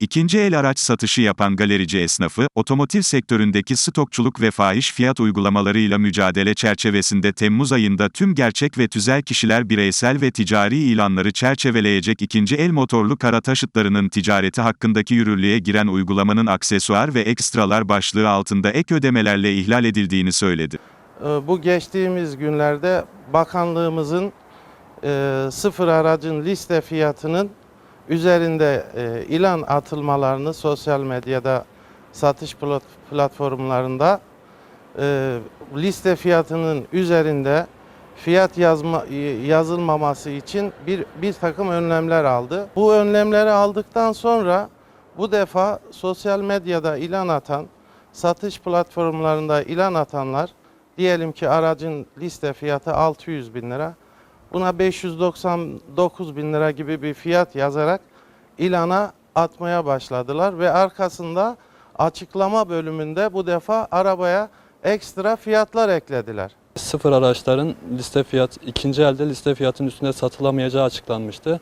İkinci el araç satışı yapan galerici esnafı, otomotiv sektöründeki stokçuluk ve fahiş fiyat uygulamalarıyla mücadele çerçevesinde Temmuz ayında tüm gerçek ve tüzel kişiler bireysel ve ticari ilanları çerçeveleyecek ikinci el motorlu kara taşıtlarının ticareti hakkındaki yürürlüğe giren uygulamanın aksesuar ve ekstralar başlığı altında ek ödemelerle ihlal edildiğini söyledi. Ee, Bu geçtiğimiz günlerde bakanlığımızın e, sıfır aracın liste fiyatının üzerinde e, ilan atılmalarını sosyal medyada satış plat- platformlarında e, liste fiyatının üzerinde fiyat yazma yazılmaması için bir bir takım önlemler aldı. Bu önlemleri aldıktan sonra bu defa sosyal medyada ilan atan, satış platformlarında ilan atanlar Diyelim ki aracın liste fiyatı 600 bin lira. Buna 599 bin lira gibi bir fiyat yazarak ilana atmaya başladılar ve arkasında açıklama bölümünde bu defa arabaya ekstra fiyatlar eklediler. Sıfır araçların liste fiyat, ikinci elde liste fiyatının üstünde satılamayacağı açıklanmıştı.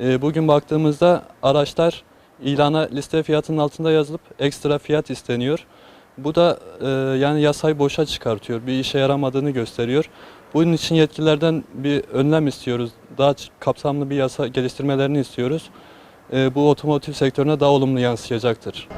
Ee, Bugün baktığımızda araçlar ilana liste fiyatının altında yazılıp ekstra fiyat isteniyor. Bu da e, yani yasayı boşa çıkartıyor, bir işe yaramadığını gösteriyor. Bunun için yetkililerden bir önlem istiyoruz. Daha kapsamlı bir yasa geliştirmelerini istiyoruz. E, Bu otomotiv sektörüne daha olumlu yansıyacaktır.